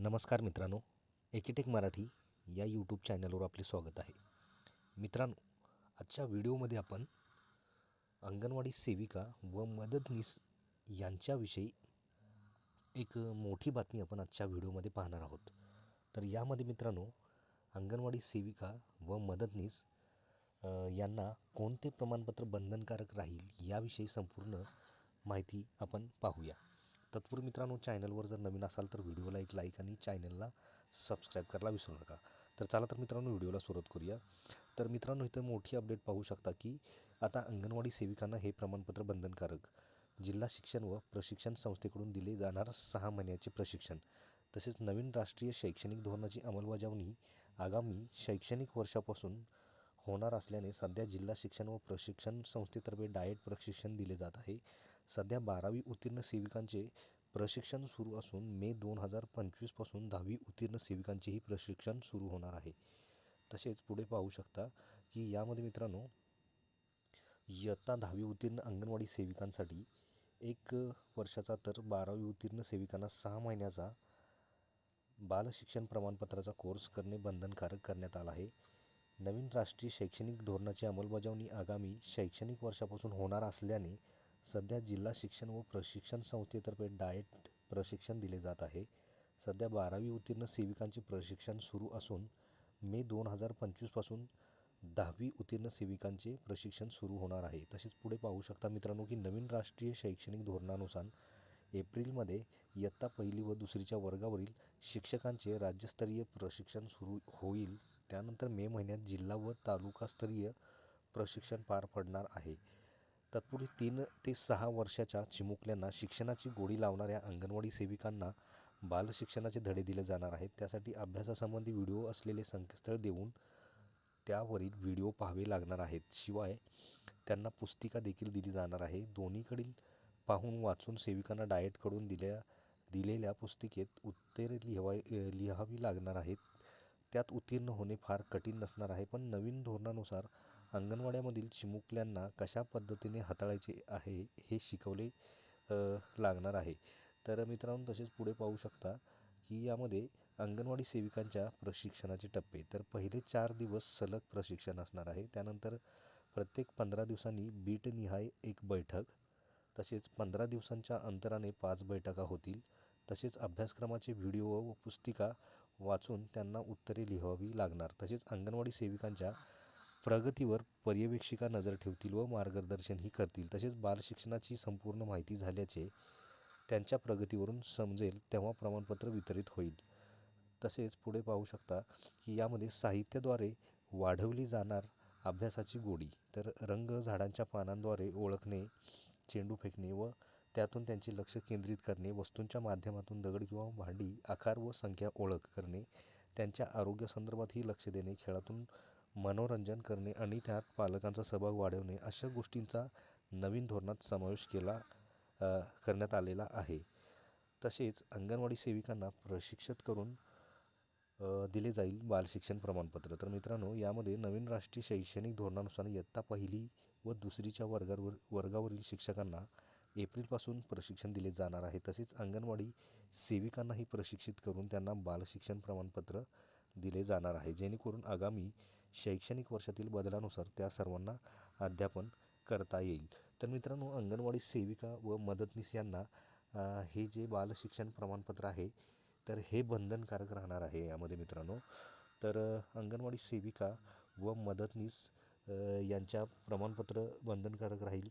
नमस्कार मित्रांनो एकेटेक मराठी या यूट्यूब चॅनलवर आपले स्वागत आहे. मित्रांनो आजच्या व्हिडिओमध्ये आपण अंगणवाडी सेविका व मदतनीस यांच्याविषयी एक मोठी बातमी आपण आजच्या व्हिडिओमध्ये पाहणार आहोत. तर यामध्ये मित्रांनो अंगणवाडी सेविका व मदतनीस यांना कोणते प्रमाणपत्र बंधनकारक राहील याविषयी संपूर्ण माहिती आपण पाहूया. तत्पूर्वी मित्रांनो चॅनलवर जर नवीन असाल तर व्हिडिओला एक लाईक आणि चॅनलला सबस्क्राईब करायला विसरू नका. तर चला तर मित्रांनो व्हिडिओला सुरुवात करूया. तर मित्रांनो इथं मोठी अपडेट पाहू शकता की आता अंगणवाडी सेविकांना हे प्रमाणपत्र बंधनकारक जिल्हा शिक्षण व प्रशिक्षण संस्थेकडून दिले जाणार सहा महिन्याचे प्रशिक्षण. तसेच नवीन राष्ट्रीय शैक्षणिक धोरणाची अंमलबजावणी आगामी शैक्षणिक वर्षापासून होणार असल्याने सध्या जिल्हा शिक्षण व प्रशिक्षण संस्थेतर्फे डाएट प्रशिक्षण दिले जात आहे. सध्या बारावी उत्तीर्ण सेविकांचे प्रशिक्षण सुरू असून मे दोन हजार पंचवीसपासून दहावी उत्तीर्ण सेविकांचेही प्रशिक्षण सुरू होणार आहे. तसेच पुढे पाहू शकता की यामध्ये मित्रांनो इयत्ता दहावी उत्तीर्ण अंगणवाडी सेविकांसाठी एक वर्षाचा तर बारावी उत्तीर्ण सेविकांना सहा महिन्याचा बालशिक्षण प्रमाणपत्राचा कोर्स करणे बंधनकारक करण्यात आला आहे. नवीन राष्ट्रीय शैक्षणिक धोरणाची अंमलबजावणी आगामी शैक्षणिक वर्षापासून होणार असल्याने सध्या जिल्हा शिक्षण व प्रशिक्षण संस्थेतर्फे डाएट प्रशिक्षण दिले जात आहे. सध्या बारावी उत्तीर्ण सेविकांचे प्रशिक्षण सुरू असून मे दोन हजार पंचवीसपासून दहावी उत्तीर्ण सेविकांचे प्रशिक्षण सुरू होणार आहे. तसेच पुढे पाहू शकता मित्रांनो की नवीन राष्ट्रीय शैक्षणिक धोरणानुसार एप्रिलमध्ये इयत्ता पहिली व दुसरीच्या वर्गावरील शिक्षकांचे राज्यस्तरीय प्रशिक्षण सुरू होईल. त्यानंतर मे महिन्यात जिल्हा व तालुकास्तरीय प्रशिक्षण पार पडणार आहे. तत्पूर्वी तीन ते सहा वर्षाच्या चिमुकल्यांना शिक्षणाची गोडी लावणाऱ्या अंगणवाडी सेविकांना बालशिक्षणाचे धडे दिले जाणार आहेत. त्यासाठी अभ्यासासंबंधी व्हिडिओ असलेले संकेतस्थळ देऊन त्यावरील व्हिडिओ पाहावे लागणार आहेत. शिवाय त्यांना पुस्तिका देखील दिली जाणार आहे. दोन्हीकडील पाहून वाचून सेविकांना डाएटकडून दिल्या दिलेल्या पुस्तिकेत उत्तरे लिहवाय लिहावी लागणार आहेत. त्यात उत्तीर्ण होणे फार कठीण नसणार आहे पण नवीन धोरणानुसार अंगणवाड्यामधील चिमुकल्यांना कशा पद्धतीने हाताळायचे आहे हे शिकवले लागणार आहे. तर मित्रांनो तसेच पुढे पाहू शकता की यामध्ये अंगणवाडी सेविकांच्या प्रशिक्षणाचे टप्पे. तर पहिले चार दिवस सलग प्रशिक्षण असणार आहे. त्यानंतर प्रत्येक पंधरा दिवसांनी बीटनिहाय एक बैठक तसेच पंधरा दिवसांच्या अंतराने पाच बैठका होतील. तसेच अभ्यासक्रमाचे व्हिडिओ व पुस्तिका वाचून त्यांना उत्तरे लिहावी लागणार. तसेच अंगणवाडी सेविकांच्या प्रगतीवर पर्यवेक्षिका नजर ठेवतील व मार्गदर्शनही करतील. तसेच बालशिक्षणाची संपूर्ण माहिती झाल्याचे त्यांच्या प्रगतीवरून समजेल तेव्हा प्रमाणपत्र वितरित होईल. तसेच पुढे पाहू शकता की यामध्ये साहित्याद्वारे वाढवली जाणार अभ्यासाची गोडी तर रंग झाडांच्या पानांद्वारे ओळखणे चेंडू फेकणे व त्यातून त्यांचे लक्ष केंद्रित करणे वस्तूंच्या माध्यमातून दगड किंवा भांडी आकार व संख्या ओळख करणे त्यांच्या आरोग्यासंदर्भातही लक्ष देणे खेळातून मनोरंजन करणे आणि त्यात पालकांचा सहभाग वाढवणे अशा गोष्टींचा नवीन धोरणात समावेश केला करण्यात आलेला आहे. तसेच अंगणवाडी सेविकांना प्रशिक्षित करून दिले जाईल बालशिक्षण प्रमाणपत्र. तर मित्रांनो यामध्ये नवीन राष्ट्रीय शैक्षणिक धोरणानुसार इयत्ता पहिली व दुसरीच्या वर्गावर वर्गावरील शिक्षकांना एप्रिलपासून प्रशिक्षण दिले जाणार आहे. तसेच अंगणवाडी सेविकांनाही प्रशिक्षित करून त्यांना बालशिक्षण प्रमाणपत्र दिले जाणार आहे. जेणेकरून आगामी शैक्षणिक वर्षातील बदलानुसार त्या सर्वांना अध्यापन करता येईल. तर मित्रांनो अंगणवाडी सेविका व मदतनीस यांना हे जे बालशिक्षण प्रमाणपत्र आहे तर हे बंधनकारक राहणार आहे यामध्ये मित्रांनो. तर अंगणवाडी सेविका व मदतनीस यांच्या प्रमाणपत्र बंधनकारक राहील.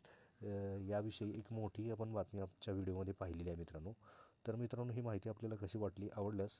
याविषयी एक मोठी आपण बातमी आमच्या व्हिडिओमध्ये पाहिलेली आहे मित्रांनो. तर मित्रांनो ही माहिती आपल्याला कशी वाटली आवडल्यास